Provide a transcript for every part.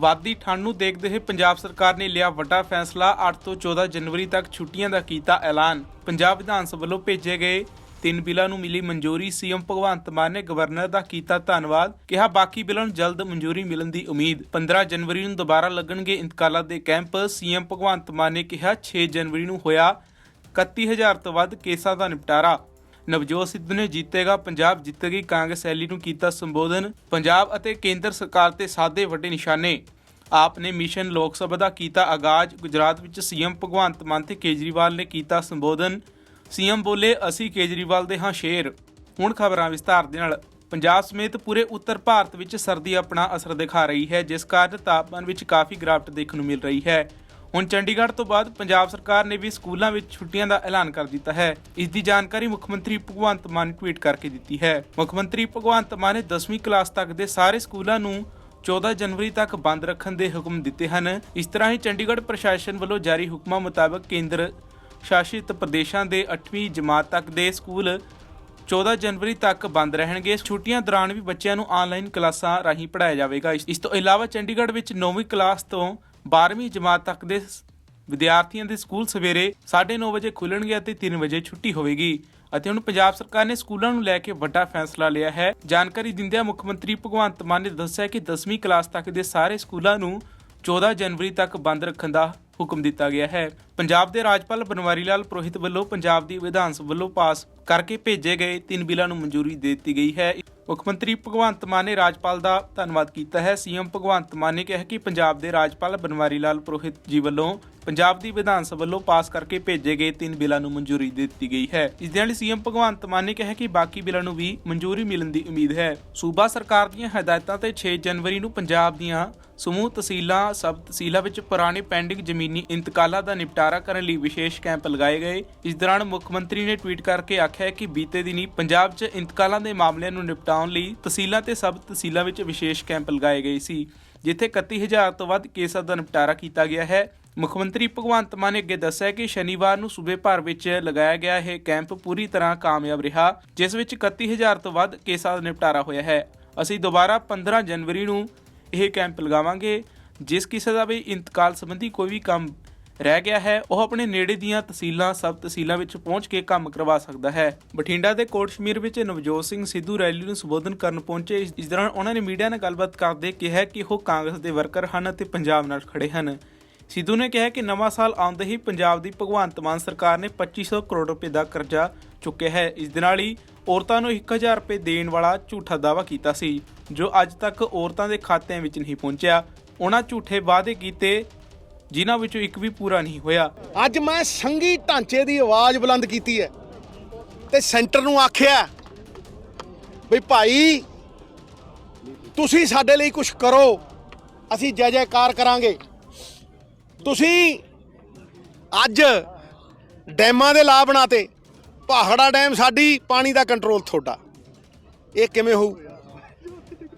ਵਾਦੀ ਠੰਡ ਨੂੰ ਦੇਖਦੇ ਹੋਏ ਪੰਜਾਬ ਸਰਕਾਰ ਨੇ ਲਿਆ ਵੱਡਾ ਫੈਸਲਾ। 8 ਤੋਂ 14 ਜਨਵਰੀ ਤੱਕ ਛੁੱਟੀਆਂ ਦਾ ਕੀਤਾ ਐਲਾਨ। ਪੰਜਾਬ ਵਿਧਾਨ ਸਭਾ ਵੱਲੋਂ ਭੇਜੇ ਗਏ ਤਿੰਨ ਬਿੱਲਾਂ ਨੂੰ ਮਿਲੀ ਮਨਜ਼ੂਰੀ। ਸੀਐਮ ਭਗਵੰਤ ਮਾਨ ਨੇ ਗਵਰਨਰ ਦਾ ਕੀਤਾ ਧੰਨਵਾਦ। ਕਿਹਾ ਬਾਕੀ ਬਿੱਲਾਂ ਨੂੰ ਜਲਦ ਮਨਜ਼ੂਰੀ ਮਿਲਣ ਦੀ ਉਮੀਦ। 15 ਜਨਵਰੀ ਨੂੰ ਦੁਬਾਰਾ ਲੱਗਣਗੇ ਇੰਤਕਾਲਾਂ ਦੇ ਕੈਂਪ। ਸੀਐਮ ਭਗਵੰਤ ਮਾਨ ਨੇ ਕਿਹਾ 6 ਜਨਵਰੀ ਨੂੰ ਹੋਇਆ। 31000 ਤੋਂ ਵੱਧ ਕੇਸਾਂ ਦਾ ਨਿਪਟਾਰਾ। ਨਵਜੋਤ ਸਿੱਧੂ ਨੇ ਜਿੱਤੇਗਾ, ਪੰਜਾਬ ਜਿੱਤੇਗੀ, ਕਾਂਗਰਸ ਰੈਲੀ ਨੂੰ ਕੀਤਾ ਸੰਬੋਧਨ, ਪੰਜਾਬ ਅਤੇ ਕੇਂਦਰ ਸਰਕਾਰ ਤੇ ਸਾਦੇ ਵੱਡੇ ਨਿਸ਼ਾਨੇ। ਆਪ ਨੇ ਮਿਸ਼ਨ ਲੋਕ ਸਭਾ ਦਾ ਕੀਤਾ ਆਗਾਜ਼, ਗੁਜਰਾਤ ਵਿੱਚ ਸੀਐਮ ਭਗਵੰਤ ਮਾਨ ਤੇ ਕੇਜਰੀਵਾਲ ਨੇ ਕੀਤਾ ਸੰਬੋਧਨ। ਸੀਐਮ ਬੋਲੇ, ਅਸੀਂ ਕੇਜਰੀਵਾਲ ਦੇ ਹਾਂ ਸ਼ੇਰ। ਹੁਣ ਖਬਰਾਂ ਵਿਸਤਾਰ ਦੇ ਨਾਲ। ਪੰਜਾਬ ਸਮੇਤ ਪੂਰੇ ਉੱਤਰ ਭਾਰਤ ਵਿੱਚ ਸਰਦੀ ਆਪਣਾ ਅਸਰ ਦਿਖਾ ਰਹੀ ਹੈ, ਜਿਸ ਕਾਰਨ ਤਾਪਮਾਨ ਵਿੱਚ ਕਾਫੀ ਗਿਰਾਵਟ ਦੇਖਣ ਨੂੰ ਮਿਲ ਰਹੀ ਹੈ। ਹੁਣ ਚੰਡੀਗੜ੍ਹ ਤੋਂ ਬਾਅਦ ਪੰਜਾਬ ਸਰਕਾਰ ਨੇ ਵੀ ਸਕੂਲਾਂ ਵਿੱਚ ਛੁੱਟੀਆਂ ਦਾ ਐਲਾਨ ਕਰ ਦਿੱਤਾ ਹੈ। ਇਸ ਦੀ ਜਾਣਕਾਰੀ ਮੁੱਖ ਮੰਤਰੀ ਭਗਵੰਤ ਮਾਨ ਨੇ ਟਵੀਟ ਕਰਕੇ ਦਿੱਤੀ ਹੈ। ਮੁੱਖ ਮੰਤਰੀ ਭਗਵੰਤ ਮਾਨ ਨੇ 10ਵੀਂ ਕਲਾਸ ਤੱਕ ਦੇ ਸਾਰੇ ਸਕੂਲਾਂ ਨੂੰ 14 ਜਨਵਰੀ ਤੱਕ ਬੰਦ ਰੱਖਣ ਦੇ ਹੁਕਮ ਦਿੱਤੇ ਹਨ। ਇਸ ਤਰ੍ਹਾਂ ਹੀ ਚੰਡੀਗੜ੍ਹ ਪ੍ਰਸ਼ਾਸਨ ਵੱਲੋਂ ਜਾਰੀ ਹੁਕਮਾਂ ਮੁਤਾਬਕ ਕੇਂਦਰ ਸ਼ਾਸਿਤ ਪ੍ਰਦੇਸ਼ਾਂ ਦੇ 8ਵੀਂ ਜਮਾਤ ਤੱਕ ਦੇ ਸਕੂਲ 14 ਜਨਵਰੀ ਤੱਕ ਬੰਦ ਰਹਿਣਗੇ। ਛੁੱਟੀਆਂ ਦੌਰਾਨ ਵੀ ਬੱਚਿਆਂ ਨੂੰ ਆਨਲਾਈਨ ਕਲਾਸਾਂ ਰਾਹੀਂ ਪੜ੍ਹਾਇਆ ਜਾਵੇਗਾ। ਇਸ ਇਸ ਤੋਂ ਇਲਾਵਾ ਚੰਡੀਗੜ੍ਹ ਵਿੱਚ 9ਵੀਂ ਕਲਾਸ ਤੋਂ 12ਵੀਂ ਜਮਾਤ ਤੱਕ ਦੇ ਵਿਦਿਆਰਥੀਆਂ ਦੇ ਸਕੂਲ ਸਵੇਰੇ 9:30 ਵਜੇ ਖੁੱਲਣਗੇ ਅਤੇ 3 ਵਜੇ ਛੁੱਟੀ ਹੋਵੇਗੀ। ਅਤੇ ਹੁਣ ਪੰਜਾਬ ਸਰਕਾਰ ਨੇ ਸਕੂਲਾਂ ਨੂੰ ਲੈ ਕੇ ਵੱਡਾ ਫੈਸਲਾ ਲਿਆ ਹੈ। ਜਾਣਕਾਰੀ ਦਿੰਦਿਆਂ ਮੁੱਖ ਮੰਤਰੀ ਭਗਵੰਤ ਮਾਨ ਨੇ ਦੱਸਿਆ ਕਿ 10ਵੀਂ ਕਲਾਸ ਤੱਕ ਦੇ ਸਾਰੇ ਸਕੂਲਾਂ ਨੂੰ 14 ਜਨਵਰੀ ਤੱਕ ਬੰਦ ਰੱਖਣ ਦਾ ਹੁਕਮ ਦਿੱਤਾ ਗਿਆ ਹੈ। ਪੰਜਾਬ ਦੇ ਰਾਜਪਾਲ ਬਨਵਾਰੀ ਲਾਲ ਪੁਰੋਹਿਤ ਵੱਲੋਂ ਪੰਜਾਬ ਦੀ ਵਿਧਾਨ ਸਭਾ ਵੱਲੋਂ ਪਾਸ ਕਰਕੇ ਭੇਜੇ ਗਏ ਤਿੰਨ ਬਿੱਲਾਂ ਨੂੰ ਮਨਜ਼ੂਰੀ ਦੇ ਦਿੱਤੀ ਗਈ ਹੈ। ਮੁੱਖ ਮੰਤਰੀ ਭਗਵੰਤ ਮਾਨ ਨੇ ਰਾਜਪਾਲ ਦਾ ਧੰਨਵਾਦ ਕੀਤਾ ਹੈ। ਸੀਐਮ ਭਗਵੰਤ ਮਾਨ ਨੇ ਕਿਹਾ ਕਿ ਪੰਜਾਬ ਦੇ ਰਾਜਪਾਲ ਬਨਵਾਰੀ ਲਾਲ ਪੁਰੋਹਿਤ ਜੀ ਵੱਲੋਂ ਪੰਜਾਬ ਦੀ ਵਿਧਾਨ ਸਭਾ ਵੱਲੋਂ ਪਾਸ ਕਰਕੇ ਭੇਜੇ ਗਏ ਤਿੰਨ ਬਿੱਲਾਂ ਨੂੰ ਮਨਜ਼ੂਰੀ ਦਿੱਤੀ ਗਈ ਹੈ। ਇਸ ਦੇ ਨਾਲ ਸੀਐਮ ਭਗਵੰਤ ਮਾਨ ਨੇ ਕਿਹਾ ਕਿ ਬਾਕੀ ਬਿੱਲਾਂ ਨੂੰ ਵੀ ਮਨਜ਼ੂਰੀ ਮਿਲਣ ਦੀ ਉਮੀਦ ਹੈ। ਸੂਬਾ ਸਰਕਾਰ ਦੀਆਂ ਹਦਾਇਤਾਂ ਤੇ 6 ਜਨਵਰੀ ਨੂੰ ਪੰਜਾਬ ਦੀਆਂ ਸਮੂਹ ਤਹਿਸੀਲਾਂ, ਸਬ ਤਹਿਸੀਲਾਂ ਵਿੱਚ ਪੁਰਾਣੇ ਪੈਂਡਿੰਗ ਜ਼ਮੀਨੀ ਇੰਤਕਾਲਾਂ ਦਾ ਨਿਪਟਾਰਾ ਕਰਨ ਲਈ ਵਿਸ਼ੇਸ਼ ਕੈਂਪ ਲਗਾਏ ਗਏ। ਇਸ ਦੌਰਾਨ ਮੁੱਖ ਮੰਤਰੀ ਨੇ ਟਵੀਟ ਕਰਕੇ ਆਖਿਆ ਕਿ ਬੀਤੇ ਦਿਨੀ ਪੰਜਾਬ 'ਚ ਇੰਤਕਾਲਾਂ ਦੇ ਮਾਮਲਿਆਂ ਨੂੰ ਨਿਪਟਾਉਣ ਲਈ ਤਹਿਸੀਲਾਂ ਤੇ ਸਬ ਤਹਿਸੀਲਾਂ ਵਿੱਚ ਵਿਸ਼ੇਸ਼ ਕੈਂਪ ਲਗਾਏ ਗਏ ਸੀ, ਜਿੱਥੇ 31000 ਤੋਂ ਵੱਧ ਕੇਸਾਂ ਦਾ ਨਿਪਟਾਰਾ ਕੀਤਾ ਗਿਆ ਹੈ। ਮੁੱਖ ਮੰਤਰੀ ਭਗਵੰਤ ਮਾਨ ਨੇ ਅੱਗੇ ਦੱਸਿਆ ਕਿ ਸ਼ਨੀਵਾਰ ਨੂੰ ਸੂਬੇ ਭਰ ਵਿੱਚ ਲਗਾਇਆ ਗਿਆ ਇਹ ਕੈਂਪ ਪੂਰੀ ਤਰ੍ਹਾਂ ਕਾਮਯਾਬ ਰਿਹਾ, ਜਿਸ ਵਿੱਚ 31000 ਤੋਂ ਵੱਧ ਕੇਸਾਂ ਦਾ ਨਿਪਟਾਰਾ ਹੋਇਆ ਹੈ। ਅਸੀਂ ਦੁਬਾਰਾ 15 ਜਨਵਰੀ ਨੂੰ ਇਹ ਕੈਂਪ ਲਗਾਵਾਂਗੇ, ਜਿਸ ਕਿਸੇ ਦਾ ਵੀ ਇੰਤਕਾਲ ਸੰਬੰਧੀ ਕੋਈ ਵੀ ਕੰਮ ਰਹਿ ਗਿਆ ਹੈ, ਉਹ ਆਪਣੇ ਨੇੜੇ ਦੀਆਂ ਤਹਿਸੀਲਾਂ, ਸਬ ਤਹਿਸੀਲਾਂ ਵਿੱਚ ਪਹੁੰਚ ਕੇ ਕੰਮ ਕਰਵਾ ਸਕਦਾ ਹੈ। ਬਠਿੰਡਾ ਦੇ ਕੋਟ ਸ਼ਮੀਰ ਵਿੱਚ ਨਵਜੋਤ ਸਿੰਘ ਸਿੱਧੂ ਰੈਲੀ ਨੂੰ ਸੰਬੋਧਨ ਕਰਨ ਪਹੁੰਚੇ। ਇਸ ਦੌਰਾਨ ਉਹਨਾਂ ਨੇ ਮੀਡੀਆ ਨਾਲ ਗੱਲਬਾਤ ਕਰਦੇ ਕਿਹਾ ਕਿ ਉਹ ਕਾਂਗਰਸ ਦੇ ਵਰਕਰ ਹਨ ਅਤੇ ਪੰਜਾਬ ਨਾਲ ਖੜੇ ਹਨ। ਸਿੱਧੂ ਨੇ ਕਿਹਾ ਕਿ ਨਵਾਂ ਸਾਲ ਆਉਂਦੇ ਹੀ ਪੰਜਾਬ ਦੀ ਭਗਵੰਤ ਮਾਨ ਸਰਕਾਰ ਨੇ 2500 ਕਰੋੜ ਰੁਪਏ ਦਾ ਕਰਜ਼ਾ ਚੁੱਕਿਆ ਹੈ। ਇਸ ਦੇ ਨਾਲ ਹੀ ਔਰਤਾਂ ਨੂੰ 1000 ਰੁਪਏ ਦੇਣ ਵਾਲਾ ਝੂਠਾ ਦਾਅਵਾ ਕੀਤਾ ਸੀ, ਜੋ ਅੱਜ ਤੱਕ ਔਰਤਾਂ ਦੇ ਖਾਤਿਆਂ ਵਿੱਚ ਨਹੀਂ ਪਹੁੰਚਿਆ। ਉਹਨਾਂ ਝੂਠੇ ਵਾਅਦੇ ਕੀਤੇ ਜਿਨ੍ਹਾਂ ਵਿੱਚੋਂ ਇੱਕ ਵੀ ਪੂਰਾ ਨਹੀਂ ਹੋਇਆ। ਅੱਜ ਮੈਂ ਸੰਗੀ ਢਾਂਚੇ ਦੀ ਆਵਾਜ਼ ਬੁਲੰਦ ਕੀਤੀ ਹੈ ਤੇ ਸੈਂਟਰ ਨੂੰ ਆਖਿਆ ਵੀ ਭਾਈ, ਤੁਸੀਂ ਸਾਡੇ ਲਈ ਕੁਝ ਕਰੋ, ਅਸੀਂ ਜੈ ਜੈਕਾਰ ਕਰਾਂਗੇ। ਤੁਸੀਂ ਅੱਜ ਡੈਮਾਂ ਦੇ ਲਾ ਬਣਾਤੇ ਪਹਾੜਾ ਡੈਮ ਸਾਡੀ ਪਾਣੀ ਦਾ ਕੰਟਰੋਲ ਤੁਹਾਡਾ। ਇਹ ਕਿਵੇਂ ਹੋਊ?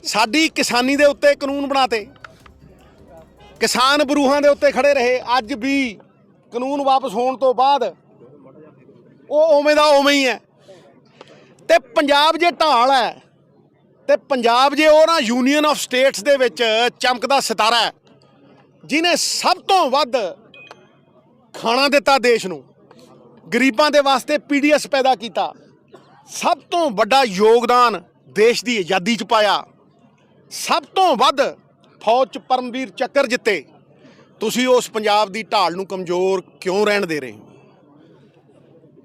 ਸਾਡੀ ਕਿਸਾਨੀ ਦੇ ਉੱਤੇ ਕਾਨੂੰਨ ਬਣਾਤੇ ਕਿਸਾਨ ਬਰੂਹਾਂ ਦੇ ਉੱਤੇ ਖੜੇ ਰਹੇ। ਅੱਜ ਵੀ ਕਾਨੂੰਨ ਵਾਪਸ ਹੋਣ ਤੋਂ ਬਾਅਦ ਉਹ ਉਵੇਂ ਦਾ ਉਵੇਂ ਹੀ ਹੈ। ਤੇ ਪੰਜਾਬ ਜੇ ਢਾਲ ਹੈ, ਤੇ ਪੰਜਾਬ ਜੇ ਉਹ ਨਾ ਯੂਨੀਅਨ ਆਫ ਸਟੇਟਸ ਦੇ ਵਿੱਚ ਚਮਕਦਾ ਸਿਤਾਰਾ ਹੈ, ਜਿਨੇ ਸਭ ਤੋਂ ਵੱਧ ਖਾਣਾ ਦਿੱਤਾ ਦੇਸ਼ ਨੂੰ, ਗਰੀਬਾਂ ਦੇ ਵਾਸਤੇ ਪੀਡੀਐਸ ਪੈਦਾ ਕੀਤਾ, ਸਭ ਤੋਂ ਵੱਡਾ ਯੋਗਦਾਨ ਦੇਸ਼ ਦੀ ਆਜ਼ਾਦੀ 'ਚ ਪਾਇਆ, ਸਭ ਤੋਂ ਵੱਧ ਫੌਜ 'ਚ ਪਰਮਵੀਰ ਚੱਕਰ ਜਿੱਤੇ ਤੁਸੀਂ ਉਸ ਪੰਜਾਬ ਦੀ ਢਾਲ ਨੂੰ ਕਮਜ਼ੋਰ ਕਿਉਂ ਰਹਿਣ ਦੇ ਰਹੇ ਹੋ?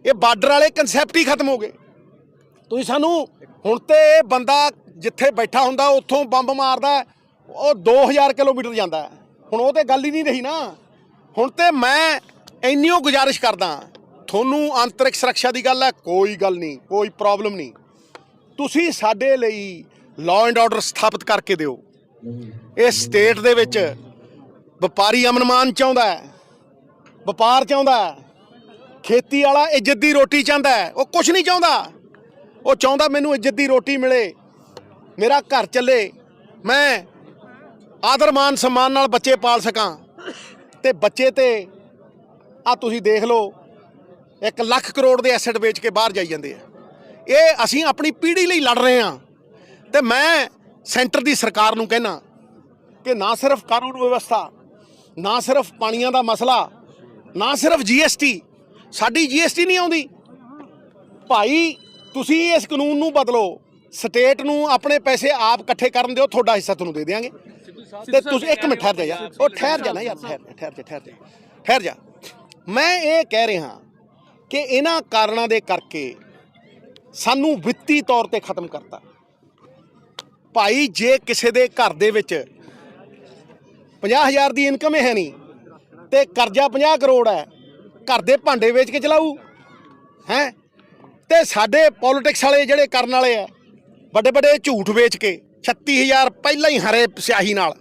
ਇਹ ਬਾਰਡਰ ਵਾਲੇ ਕਨਸੈਪਟ ਹੀ ਖਤਮ ਹੋ ਗਏ। ਤੁਸੀਂ ਸਾਨੂੰ ਹੁਣ ਤੇ ਇਹ ਬੰਦਾ ਜਿੱਥੇ ਬੈਠਾ ਹੁੰਦਾ ਉੱਥੋਂ ਬੰਬ ਮਾਰਦਾ ਹੈ, ਉਹ 2000 ਕਿਲੋਮੀਟਰ ਜਾਂਦਾ ਹੁਣ ਉਹ ਤੇ ਗੱਲ ਹੀ ਨਹੀਂ ਰਹੀ ਨਾ। ਹੁਣ ਤੇ ਮੈਂ ਇੰਨੀਓ ਗੁਜ਼ਾਰਿਸ਼ ਕਰਦਾ ਤੁਹਾਨੂੰ ਅੰਤਰਿਕ ਸੁਰੱਖਿਆ ਦੀ ਗੱਲ ਹੈ ਕੋਈ ਗੱਲ ਨਹੀਂ ਕੋਈ ਪ੍ਰੋਬਲਮ ਨਹੀਂ। ਤੁਸੀਂ ਸਾਡੇ ਲਈ ਲਾਅ ਐਂਡ ਆਰਡਰ ਸਥਾਪਿਤ ਕਰਕੇ ਦਿਓ। ਇਹ ਸਟੇਟ ਦੇ ਵਿੱਚ ਵਪਾਰੀ ਅਮਨਮਾਨ ਚਾਹੁੰਦਾ ਹੈ, ਵਪਾਰ ਚਾਹੁੰਦਾ ਹੈ, ਖੇਤੀ ਵਾਲਾ ਇੱਜ਼ਤ ਦੀ ਰੋਟੀ ਚਾਹੁੰਦਾ ਹੈ, ਉਹ ਕੁਝ ਨਹੀਂ ਚਾਹੁੰਦਾ। ਉਹ ਚਾਹੁੰਦਾ ਮੈਨੂੰ ਇੱਜ਼ਤ ਦੀ ਰੋਟੀ ਮਿਲੇ, ਮੇਰਾ ਘਰ ਚੱਲੇ, ਮੈਂ ਆਦਰ ਮਾਨ ਸਨਮਾਨ ਨਾਲ ਬੱਚੇ ਪਾਲ ਸਕਾਂ। ਤੇ ਬੱਚੇ ਤੇ ਆ ਤੁਸੀਂ ਦੇਖ ਲਓ 1 ਲੱਖ ਕਰੋੜ ਦੇ ਐਸੈਟ ਵੇਚ ਕੇ ਬਾਹਰ ਜਾਈ ਜਾਂਦੇ ਆ। ਇਹ ਅਸੀਂ ਆਪਣੀ ਪੀੜ੍ਹੀ ਲਈ ਲੜ ਰਹੇ ਹਾਂ। ਤੇ ਮੈਂ ਸੈਂਟਰ ਦੀ ਸਰਕਾਰ ਨੂੰ ਕਹਿਣਾ ਕਿ ਨਾ ਸਿਰਫ ਕਾਨੂੰਨ ਵਿਵਸਥਾ ਨਾ ਸਿਰਫ ਪਾਣੀਆਂ ਦਾ ਮਸਲਾ ਨਾ ਸਿਰਫ ਜੀਐਸਟੀ ਸਾਡੀ ਜੀਐਸਟੀ ਨਹੀਂ ਆਉਂਦੀ। ਭਾਈ ਤੁਸੀਂ ਇਸ ਕਾਨੂੰਨ ਨੂੰ ਬਦਲੋ ਸਟੇਟ ਨੂੰ ਆਪਣੇ ਪੈਸੇ ਆਪ ਇਕੱਠੇ ਕਰਨ ਦਿਓ ਤੁਹਾਡਾ ਹਿੱਸਾ ਤੁਹਾਨੂੰ ਦੇ ਦੇਵਾਂਗੇ ਤੇ ਤੁਸੀਂ ਇੱਕ ਮਿੰਟ ਠਹਿਰ ਜਾ ਯਾਰ ਉਹ ਠਹਿਰ ਜਾ ਨਾ ਯਾਰ ਠਹਿਰ ਠਹਿਰ ਜਾ ਠਹਿਰ ਜਾ ਠਹਿਰ ਜਾ। ਮੈਂ ਇਹ ਕਹਿ ਰਿਹਾ ਕਿ ਇਹਨਾਂ ਕਾਰਨਾਂ ਦੇ ਕਰਕੇ ਸਾਨੂੰ ਵਿੱਤੀ ਤੌਰ ਤੇ ਖਤਮ ਕਰਤਾ। ਭਾਈ ਜੇ ਕਿਸੇ ਦੇ ਘਰ ਦੇ ਵਿੱਚ 50000 ਦੀ ਇਨਕਮ ਹੈ ਨਹੀਂ। ਤੇ ਕਰਜ਼ਾ 50 ਕਰੋੜ ਹੈ। ਘਰ ਦੇ ਭਾਂਡੇ ਵੇਚ ਕੇ ਚਲਾਊ। ਹੈ? ਤੇ ਸਾਡੇ ਪੋਲਿਟਿਕਸ ਵਾਲੇ ਜਿਹੜੇ ਕਰਨ ਵਾਲੇ ਆ, ਵੱਡੇ ਵੱਡੇ ਝੂਠ ਵੇਚ ਕੇ 36000 ਪਹਿਲਾਂ ਹੀ ਹਰੇ ਸਿਆਹੀ ਨਾਲ।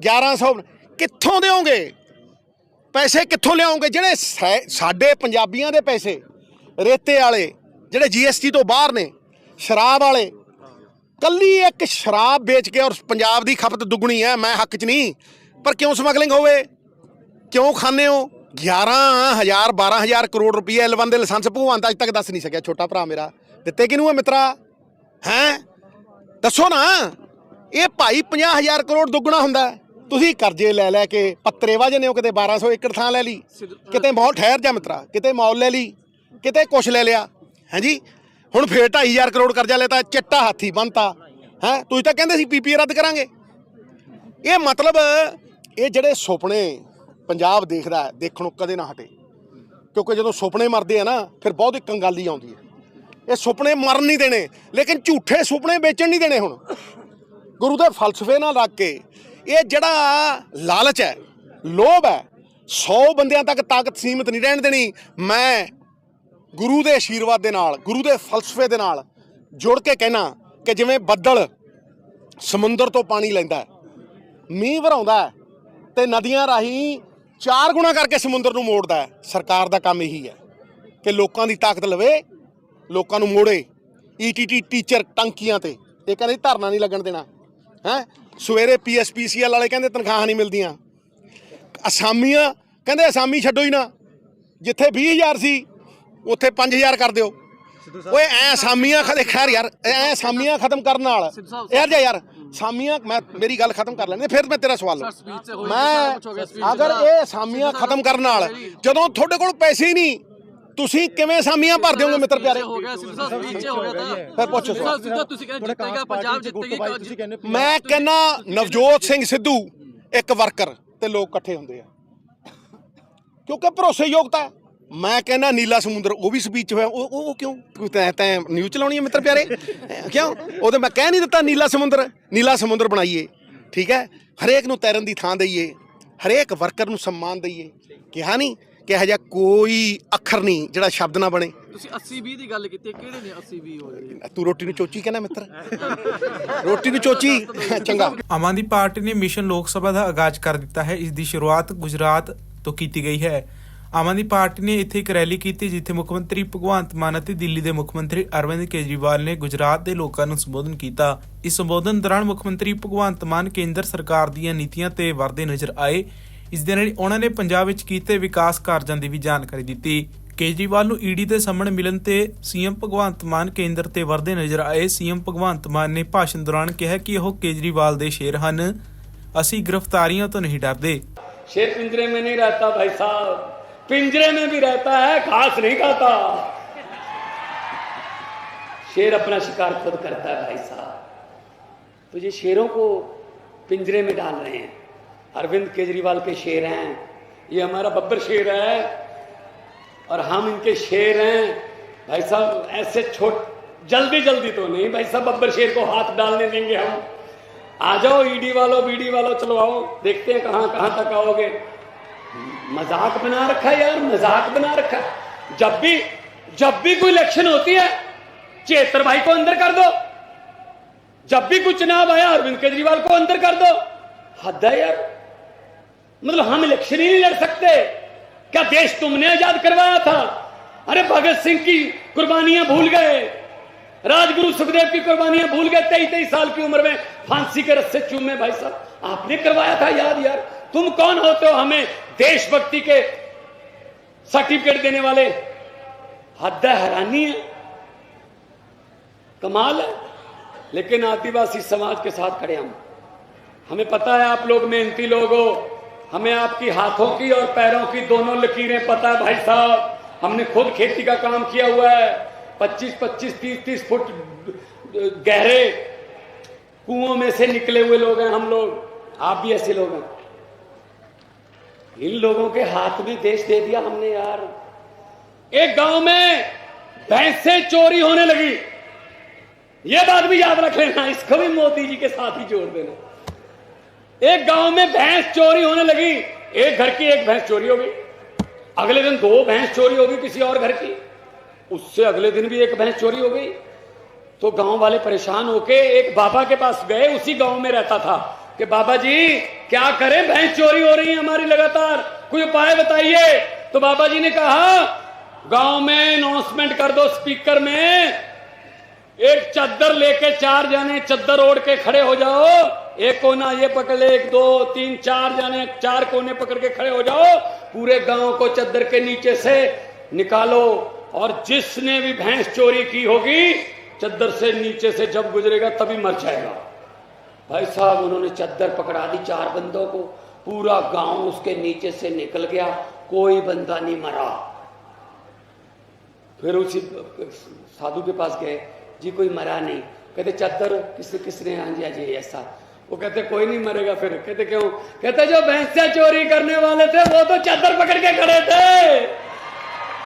1100 ਕਿੱਥੋਂ ਦੇਵੋਗੇ ਪੈਸੇ ਕਿੱਥੋਂ ਲਿਆਉਂਗੇ ਜਿਹੜੇ ਸੈ- ਸਾਡੇ ਪੰਜਾਬੀਆਂ ਦੇ ਪੈਸੇ, ਰੇਤੇ ਵਾਲੇ, ਜਿਹੜੇ ਜੀਐਸਟੀ ਤੋਂ ਬਾਹਰ ਨੇ, ਸ਼ਰਾਬ ਵਾਲੇ, ਕੱਲੀ ਇੱਕ ਸ਼ਰਾਬ ਵੇਚ ਕੇ ਔਰ ਪੰਜਾਬ ਦੀ ਖਪਤ ਦੁੱਗਣੀ ਹੈ, ਮੈਂ ਹੱਕ 'ਚ ਨਹੀਂ। ਪਰ ਕਿਉਂ ਸਮਗਲਿੰਗ ਹੋਵੇ? ਕਿਉਂ ਖਾਂਦੇ ਹੋ? 11000 12000 ਕਰੋੜ ਰੁਪਏ L1 ਦੇ ਲਾਇਸੈਂਸ ਭਗਵੰਤ ਅੱਜ ਤੱਕ ਦੱਸ ਨਹੀਂ ਸਕਿਆ, ਛੋਟਾ ਭਰਾ ਮੇਰਾ। ਦਿੱਤੇ ਕਿਹਨੂੰ ਆ ਮਿੱਤਰਾ? ਹੈ? ਦੱਸੋ ਨਾ। ਇਹ ਭਾਈ 50000 ਕਰੋੜ ਦੁੱਗਣਾ ਹੁੰਦਾ ਤੁਸੀਂ ਕਰਜ਼ੇ ਲੈ ਲੈ ਕੇ ਪੱਤਰੇ ਵਜਨੇ ਹੋ, ਕਿਤੇ 1200 ਏਕੜ ਥਾਂ ਲੈ ਲਈ। ਕਿਤੇ ਮੌਲ ਠਹਿਰ ਜਾ ਮਿੱਤਰਾ, ਕਿਤੇ ਮੌਲ ਲੈ ਲਈ, ਕਿਤੇ ਕੁਛ ਲੈ ਲਿਆ। ਹਾਂਜੀ ਹੁਣ ਫੇਰ 2500 ਕਰੋੜ ਕਰਜ਼ਾ ਲੈਤਾ, ਚਿੱਟਾ ਹਾਥੀ ਬੰਨਤਾ। ਹੈ? ਤੁਸੀਂ ਤਾਂ ਕਹਿੰਦੇ ਸੀ ਪੀਪੀ ਰੱਦ ਕਰਾਂਗੇ। ਇਹ ਮਤਲਬ ਇਹ ਜਿਹੜੇ ਸੁਪਨੇ ਪੰਜਾਬ ਦੇਖਦਾ ਹੈ, ਦੇਖਣੋਂ ਕਦੇ ਨਾ ਹਟੇ। ਕਿਉਂਕਿ ਜਦੋਂ ਸੁਪਨੇ ਮਰਦੇ ਆ ਨਾ, ਫਿਰ ਬਹੁਤ ਹੀ ਕੰਗਾਲੀ ਆਉਂਦੀ ਹੈ। ਇਹ ਸੁਪਨੇ ਮਰਨ ਨਹੀਂ ਦੇਣੇ, ਲੇਕਿਨ ਝੂਠੇ ਸੁਪਨੇ ਵੇਚਣ ਨਹੀਂ ਦੇਣੇ ਹੁਣ। ਗੁਰੂ ਦੇ ਫਲਸਫੇ ਨਾਲ ਲੱਗ ਕੇ ਇਹ ਜਿਹੜਾ ਲਾਲਚ ਹੈ, ਲੋਭ ਹੈ 100 ਬੰਦਿਆਂ ਤੱਕ ਤਾਕਤ ਸੀਮਿਤ ਨਹੀਂ ਰਹਿਣ ਦੇਣੀ, ਮੈਂ ਗੁਰੂ ਦੇ ਆਸ਼ੀਰਵਾਦ ਦੇ ਨਾਲ, ਗੁਰੂ ਦੇ ਫਲਸਫੇ ਦੇ ਨਾਲ ਜੁੜ ਕੇ ਕਹਿਣਾ ਕਿ ਜਿਵੇਂ ਬੱਦਲ ਸਮੁੰਦਰ ਤੋਂ ਪਾਣੀ ਲੈਂਦਾ ਮੀਂਹ ਵਰਾਉਂਦਾ ਤੇ ਨਦੀਆਂ ਰਾਹੀਂ ਚਾਰ ਗੁਣਾ ਕਰਕੇ ਸਮੁੰਦਰ ਨੂੰ ਮੋੜਦਾ ਹੈ। ਸਰਕਾਰ ਦਾ ਕੰਮ ਇਹੀ ਹੈ ਕਿ ਲੋਕਾਂ ਦੀ ਤਾਕਤ ਲਵੇ ਲੋਕਾਂ ਨੂੰ ਮੋੜੇ। ਈਟੀਟੀ ਟੀਚਰ ਟੰਕੀਆਂ ਤੇ। ਇਹ ਕਹਿੰਦੇ ਧਰਨਾ ਨਹੀਂ ਲੱਗਣ ਦੇਣਾ। ਹੈ? ਸਵੇਰੇ ਪੀਐਸਪੀਸੀਐਲ ਵਾਲੇ ਕਹਿੰਦੇ ਤਨਖਾਹਾਂ ਨਹੀਂ ਮਿਲਦੀਆਂ। ਅਸਾਮੀਆਂ ਕਹਿੰਦੇ ਅਸਾਮੀ ਛੱਡੋ ਹੀ ਨਾ। ਜਿੱਥੇ 20000 ਸੀ ਉੱਥੇ 5000 ਕਰ ਦਿਓ। ਓਏ ਐ ਅਸਾਮੀਆਂ ਖਦੇ ਖੈਰ ਯਾਰ ਐ ਅਸਾਮੀਆਂ ਖਤਮ ਕਰਨ ਨਾਲ। ਯਾਰ ਜਾ ਯਾਰ। ਸਾਮੀਆਂ ਮੈਂ ਮੇਰੀ ਗੱਲ ਖਤਮ ਕਰ ਲੈਣੀ ਫਿਰ ਮੈਂ ਤੇਰਾ ਸਵਾਲ ਲਵਾਂ। ਮੈਂ ਅਗਰ ਇਹ ਅਸਾਮੀਆਂ ਖਤਮ ਕਰਨ ਨਾਲ ਜਦੋਂ ਤੁਹਾਡੇ ਕੋਲ ਪੈਸੇ ਹੀ ਨਹੀਂ ਤੁਸੀਂ ਕਿਵੇਂ ਅਸਾਮੀਆਂ ਭਰ ਦਿਓਗੇ ਮਿੱਤਰ ਪਿਆਰੇ? ਹੋ ਗਿਆ ਸਿੱਧੂ ਸਾਹਿਬ ਸਪੀਚ ਹੋ ਗਿਆ ਤਾਂ ਫਿਰ ਪੁੱਛੋ। ਸਿੱਧੂ ਤੁਸੀਂ ਕਹਿੰਦੇ ਜਿੱਤੇਗਾ ਪੰਜਾਬ ਜਿੱਤੇਗੀ ਮੈਂ ਕਹਿੰਨਾ ਨਵਜੋਤ ਸਿੰਘ ਸਿੱਧੂ ਇੱਕ ਵਰਕਰ ਤੇ ਲੋਕ ਇਕੱਠੇ ਹੁੰਦੇ ਆ। ਕਿਉਂਕਿ ਭਰੋਸੇਯੋਗਤਾ ਹੈ। ਮੈਂ ਕਹਿੰਨਾ ਨੀਲਾ ਸਮੁੰਦਰ ਉਹ ਵੀ ਸਪੀਚ ਹੋਇਆ। ਉਹ ਉਹ ਉਹ ਕਿਉਂ? ਤੈਂ ਤੈਂ ਨਿਊਜ਼ ਚਲਾਉਣੀ ਹੈ ਮਿੱਤਰ ਪਿਆਰੇ? ਹੈਂ, ਕਿਉਂ? ਉਹਦੇ ਮੈਂ ਕਹਿ ਨਹੀਂ ਦਿੱਤਾ ਨੀਲਾ ਸਮੁੰਦਰ। ਨੀਲਾ ਸਮੁੰਦਰ ਬਣਾਈਏ ਠੀਕ ਹੈ? ਹਰੇਕ ਨੂੰ ਤੈਰਨ ਦੀ ਥਾਂ ਦਈਏ ਹਰੇਕ ਵਰਕਰ ਨੂੰ ਸਨਮਾਨ ਦਈਏ। ਕਿਹਾ ਨਹੀਂ ਕਿ ਇਹੋ ਜਿਹਾ ਕੋਈ ਅੱਖਰ ਨਹੀਂ ਜਿਹੜਾ ਸ਼ਬਦ ਨਾ ਬਣੇ। ਤੁਸੀਂ 80 20 ਦੀ ਗੱਲ ਕੀਤੀ ਹੈ, ਕਿਹੜੇ ਨੇ 80 20 ਹੋਏ ਤੂੰ ਰੋਟੀ ਨੂੰ ਚੋਚੀ ਕਹਿੰਦਾ ਮਿੱਤਰ। ਰੋਟੀ ਨੂੰ ਚੋਚੀ ਚੰਗਾ। ਆਮ ਆਦਮੀ ਪਾਰਟੀ ਨੇ ਮਿਸ਼ਨ ਲੋਕ ਸਭਾ ਦਾ ਆਗਾਜ਼ ਕਰ ਦਿੱਤਾ ਹੈ। ਇਸ ਦੀ ਸ਼ੁਰੂਆਤ ਗੁਜਰਾਤ ਤੋਂ ਕੀਤੀ ਗਈ ਹੈ। ਆਮ ਆਦਮੀ ਪਾਰਟੀ ਨੇ ਇੱਥੇ ਇੱਕ ਰੈਲੀ ਕੀਤੀ ਜਿੱਥੇ ਮੁੱਖ ਮੰਤਰੀ ਭਗਵੰਤ ਮਾਨ ਅਤੇ ਦਿੱਲੀ ਦੇ ਮੁੱਖ ਮੰਤਰੀ ਅਰਵਿੰਦ ਕੇਜਰੀਵਾਲ ਨੇ ਗੁਜਰਾਤ ਦੇ ਲੋਕਾਂ ਨੂੰ ਸੰਬੋਧਨ ਕੀਤਾ। ਇਸ ਸੰਬੋਧਨ ਦੌਰਾਨ ਮੁੱਖ ਮੰਤਰੀ ਭਗਵੰਤ ਮਾਨ ਕੇਂਦਰ ਸਰਕਾਰ ਦੀਆਂ ਨੀਤੀਆਂ ਤੇ ਵਰਦੇ ਨਜ਼ਰ ਆਏ। ਇਸ ਦੇ ਨਾਲ ਉਹਨਾਂ ਨੇ ਪੰਜਾਬ ਵਿੱਚ ਕੀਤੇ ਵਿਕਾਸ ਕਾਰਜਾਂ ਦੀ ਵੀ ਜਾਣਕਾਰੀ ਦਿੱਤੀ। ਕੇਜਰੀਵਾਲ ਨੂੰ ਈਡੀ ਦੇ ਸਾਹਮਣੇ ਮਿਲਣ ਤੇ ਸੀਐਮ ਭਗਵੰਤ ਮਾਨ ਕੇਂਦਰ ਤੇ ਵਰਦੇ ਨਜ਼ਰ ਆਏ। ਸੀਐਮ ਭਗਵੰਤ ਮਾਨ ਨੇ ਭਾਸ਼ਣ ਦੌਰਾਨ ਕਿਹਾ ਕਿ ਉਹ ਕੇਜਰੀਵਾਲ ਦੇ ਸ਼ੇਰ ਹਨ। ਅਸੀਂ ਗ੍ਰਿਫਤਾਰੀਆਂ ਤੋਂ ਨਹੀਂ ਡਰਦੇ। ਸ਼ੇਰ ਪਿੰਜਰੇ ਮੇ ਨਹੀਂ ਰਹਤਾ ਭਾਈ ਸਾਹਿਬ। पिंजरे में भी रहता है, घास नहीं खाता। शेर अपना शिकार खुद करता है भाई साहब। तो ये शेरों को पिंजरे में डाल रहे हैं। अरविंद केजरीवाल के शेर हैं। ये हमारा बब्बर शेर है और हम इनके शेर हैं। भाई साहब, ऐसे छोट, जल्दी जल्दी तो नहीं। भाई साहब, बब्बर शेर को हाथ डालने देंगे हम। आ जाओ, ईडी वालों, बीडी वालों, चलो आओ। देखते हैं कहाँ कहाँ तक आओगे। मज़ाक बना रखा यार, मज़ाक बना रखा जब भी जब भी कोई इलेक्शन होती है, चेतर भाई को अंदर कर दो। जब भी कोई चुनाव आया, अरविंद केजरीवाल को अंदर कर दो। हद है यार। मतलब हम इलेक्शन ही नहीं लड़ सकते। क्या देश तुमने आज़ाद करवाया था? अरे भगत सिंह की कुर्बानियाँ भूल गए। राजगुरु सुखदेव की कुर्बानियाँ भूल गए। तेईस तेईस साल की उम्र में फांसी के रस्से चूमे भाई साहब। आपने करवाया था याद यार। तुम कौन होते हो हमें देशभक्ति के सर्टिफिकेट देने वाले? हद हैरानी है, कमाल है, लेकिन आदिवासी समाज के साथ खड़े हम। हमें पता है आप लोग मेहनती लोग हो। हमें आपकी हाथों की और पैरों की दोनों लकीरें पता है भाई साहब। हमने खुद खेती का काम किया हुआ है। 25 25 30 30 फुट गहरे कुओं में से निकले हुए लोग हैं हम लोग। आप भी ऐसे लोग हैं। इन लोगों के हाथ में देश दे दिया हमने यार। एक गाँव में भैंसे चोरी होने लगी। ये बात भी याद रख लेना इसको भी मोदी जी के साथ ही जोड़ देना। एक गाँव में भैंस चोरी होने लगी। एक घर की एक भैंस चोरी हो गई। अगले दिन दो भैंस चोरी हो गई किसी और घर की। उससे अगले दिन भी एक भैंस चोरी हो गई। तो गाँव वाले परेशान होके एक बाबा के पास गए, उसी गाँव में रहता था। कि बाबा जी, क्या करें? भैंस चोरी हो रही है हमारी लगातार। कोई उपाय बताइए? तो बाबा जी ने कहा, गाँव में अनाउंसमेंट कर दो स्पीकर में। एक चद्दर लेके चार जाने चद्दर ओढ़ के खड़े हो जाओ। एक कोना ये पकड़ ले, एक, दो, तीन, चार जाने, चार कोने पकड़ के खड़े हो जाओ। पूरे गाँव को चद्दर के नीचे से निकालो। और जिसने भी भैंस चोरी की होगी चद्दर से नीचे से जब गुजरेगा, तभी मर जाएगा। भाई साहब, उन्होंने चद्दर पकड़ा दी चार बंदों को। पूरा गाँव उसके नीचे से निकल गया, कोई बंदा नहीं मरा। फिर उसी साधु के पास गए, जी, कोई मरा नहीं। कहते, चद्दर किस किसने हाँ जी जी ऐसा? वो कहते, कोई नहीं मरेगा फिर। कहते, क्यों? कहते, जो भैंसे चोरी करने वाले थे, वो तो चद्दर पकड़ के खड़े थे।